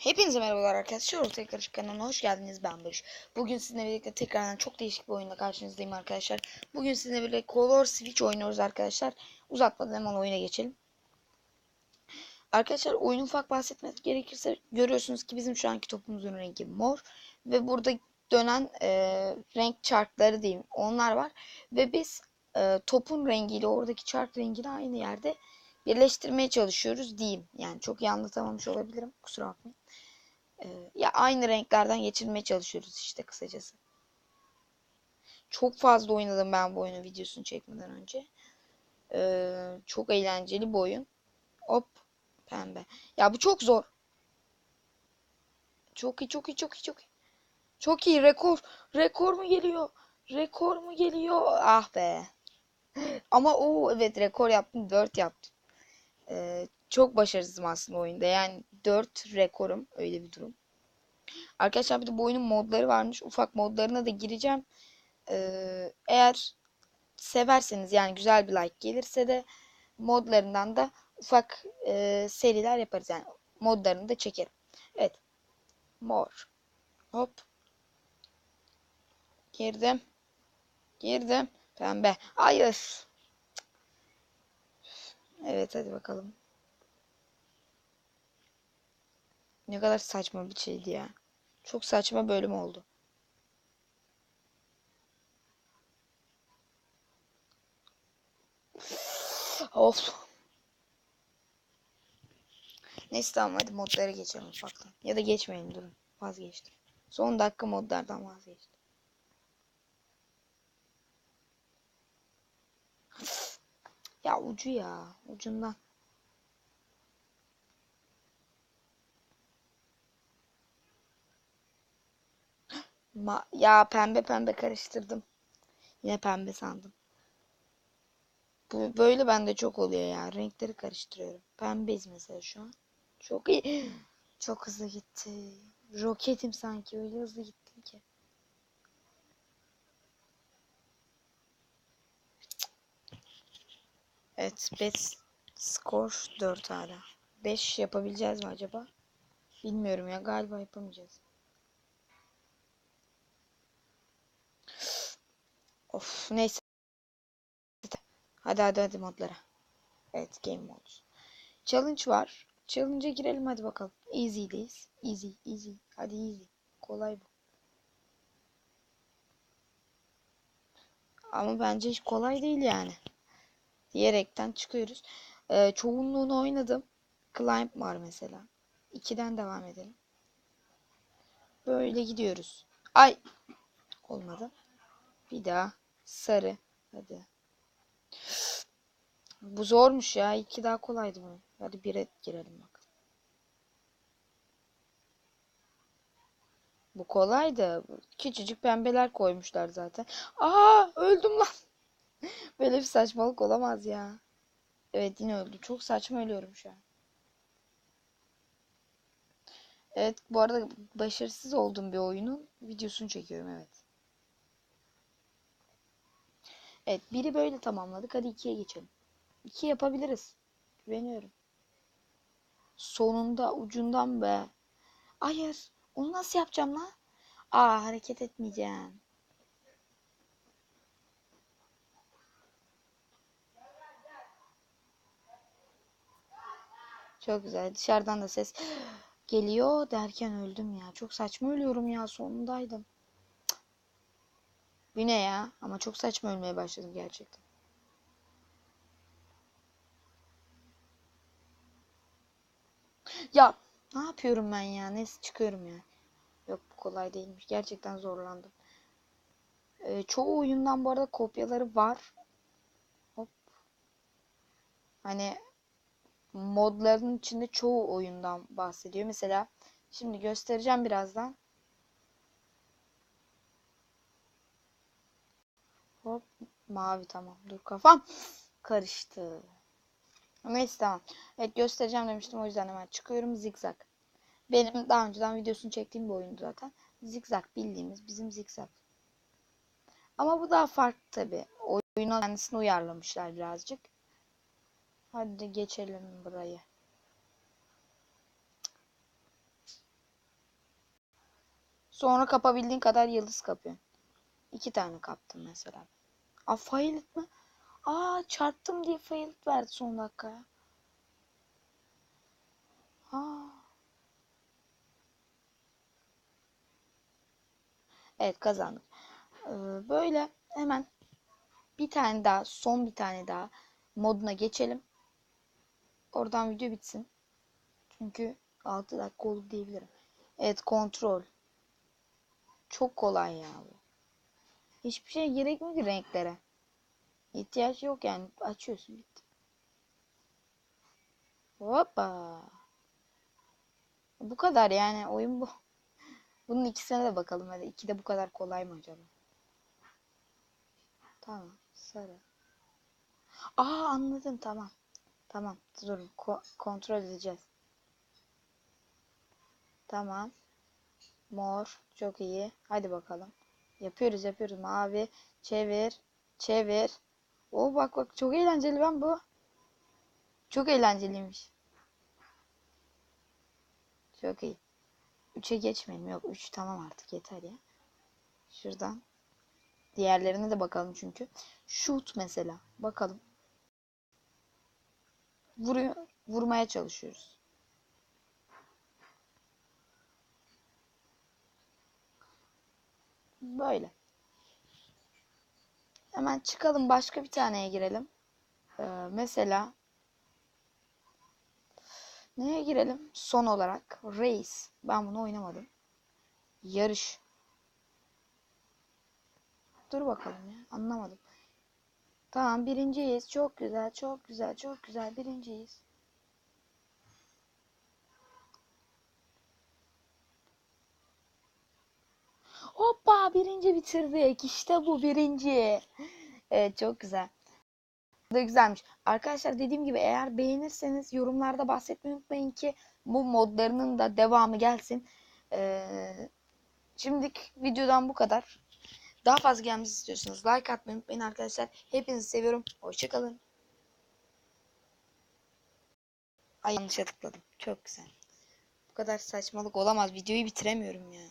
Hepinize merhabalar arkadaşlar. Ortaya Karışık kanalına hoş geldiniz. Ben Barış. Bugün sizinle birlikte tekrardan çok değişik bir oyunla karşınızdayım arkadaşlar. Bugün sizinle birlikte Color Switch oynuyoruz arkadaşlar. Uzatmadan hemen oyuna geçelim. Arkadaşlar oyunu ufak bahsetmek gerekirse görüyorsunuz ki bizim şu anki topumuzun rengi mor. Ve burada dönen e, renk çarkları diyeyim onlar var. Ve biz e, topun rengiyle oradaki çark rengini aynı yerde birleştirmeye çalışıyoruz diyeyim. Yani çok iyi anlatamamış olabilirim. Kusura bakmayın. Ee, ya aynı renklerden geçirmeye çalışıyoruz işte kısacası. Çok fazla oynadım ben bu oyunu videosunu çekmeden önce. Ee, çok eğlenceli bir oyun. Hop pembe. Ya bu çok zor. Çok iyi çok iyi çok iyi çok iyi. Çok iyi rekor. Rekor mu geliyor? Rekor mu geliyor? Ah be. Ama o evet rekor yaptım. 4 yaptım. Ee, çok başarısızım aslında oyunda. Yani 4 rekorum öyle bir durum. Arkadaşlar bir de bu oyunun modları varmış. Ufak modlarına da gireceğim. Ee, eğer severseniz yani güzel bir like gelirse de modlarından da ufak e, seriler yaparız. Yani modlarını da çekerim. Evet. Mor. Hop. Girdim. Girdim. Pembe. Hayır. Evet hadi bakalım. Ne kadar saçma bir şeydi ya. Çok saçma bölüm oldu. Of. Neyse tamam hadi modlara geçelim ufaktan. Ya da geçmeyelim durun. Vazgeçtim. Son dakika modlardan vazgeçtim. Ya ucu ya. Ucundan. Ma ya pembe pembe karıştırdım. Yine pembe sandım. Bu böyle bende çok oluyor ya. Renkleri karıştırıyorum. Pembeyiz mesela şu an. Çok iyi. Çok hızlı gitti. Roketim sanki öyle hızlı gittim ki. Evet, best score 4 hala. 5 yapabileceğiz mi acaba? Bilmiyorum ya galiba yapamayacağız. Of neyse. Hadi hadi hadi modlara. Evet game mode. Challenge var. Challenge'a girelim hadi bakalım. Easy'deyiz. Easy easy. Hadi easy. Kolay bu. Ama bence hiç kolay değil yani. Diyerekten çıkıyoruz. Ee, çoğunluğunu oynadım. Climb var mesela. 2'den devam edelim. Böyle gidiyoruz. Ay. Olmadı. Bir daha. Sarı. Hadi. Bu zormuş ya. İki daha kolaydı bu. Hadi bire girelim bak. Bu kolaydı. Küçücük pembeler koymuşlar zaten. Aa öldüm lan. Böyle bir saçmalık olamaz ya. Evet yine öldü. Çok saçma ölüyorum şu an. Evet bu arada başarısız olduğum bir oyunun videosunu çekiyorum evet. Evet biri böyle tamamladık. Hadi ikiye geçelim. İki yapabiliriz. Güveniyorum. Sonunda ucundan be. Hayır. Onu nasıl yapacağım lan? Aa hareket etmeyeceğim. Çok güzel. Dışarıdan da ses geliyor derken öldüm ya. Çok saçma ölüyorum ya. Sonundaydım. Bu ne ya? Ama çok saçma ölmeye başladım gerçekten. Ya ne yapıyorum ben ya? Neyse çıkıyorum ya. Yok bu kolay değilmiş. Gerçekten zorlandım. Ee, çoğu oyundan bu arada kopyaları var. Hop. Hani modların içinde çoğu oyundan bahsediyor. Mesela şimdi göstereceğim birazdan. Hop mavi tamam. Dur kafam karıştı. Neyse tamam. Evet göstereceğim demiştim o yüzden hemen çıkıyorum. Zigzag. Benim daha önceden videosunu çektiğim bir oyundu zaten. Zigzag bildiğimiz bizim zigzag. Ama bu daha farklı tabi. Oyuna kendisini uyarlamışlar birazcık. Hadi geçelim burayı. Sonra kapabildiğin kadar yıldız kapıyorsun. İki tane kaptım mesela. Aa failed mı? Aa çarptım diye failed verdi son dakikaya. Aa. Evet kazandık. Ee, böyle hemen bir tane daha son bir tane daha moduna geçelim. Oradan video bitsin. Çünkü 6 dakika oldu diyebilirim. Evet kontrol. Çok kolay ya bu. Hiçbir şey gerekmiyor ki renklere. İhtiyaç yok yani. Açıyorsun bitti. Hoppa. Bu kadar yani oyun bu. Bunun ikisine de bakalım hadi. İki de bu kadar kolay mı acaba? Tamam. Sarı. Aa anladım tamam. Tamam. Durun. Ko- kontrol edeceğiz. Tamam. Mor. Çok iyi. Hadi bakalım. Yapıyoruz yapıyoruz. Mavi. Çevir. Çevir. O bak bak çok eğlenceli ben bu. Çok eğlenceliymiş. Çok iyi. 3'e geçmeyelim. Yok 3 tamam artık yeter ya. Şuradan. Diğerlerine de bakalım çünkü. Shoot mesela. Bakalım. Vuruyor, vurmaya çalışıyoruz. Böyle. Hemen çıkalım başka bir taneye girelim. Ee, mesela neye girelim? Son olarak race. Ben bunu oynamadım. Yarış. Dur bakalım ya. Anlamadım. Tamam birinciyiz. Çok güzel, çok güzel, çok güzel. Birinciyiz. Hoppa birinci bitirdik. İşte bu birinci. Evet çok güzel. Bu da güzelmiş. Arkadaşlar dediğim gibi eğer beğenirseniz yorumlarda bahsetmeyi unutmayın ki bu modlarının da devamı gelsin. Ee, şimdilik videodan bu kadar. Daha fazla gelmesi istiyorsanız like atmayı unutmayın arkadaşlar. Hepinizi seviyorum. Hoşçakalın. Ay yanlışa tıkladım. Çok güzel. Bu kadar saçmalık olamaz. Videoyu bitiremiyorum ya.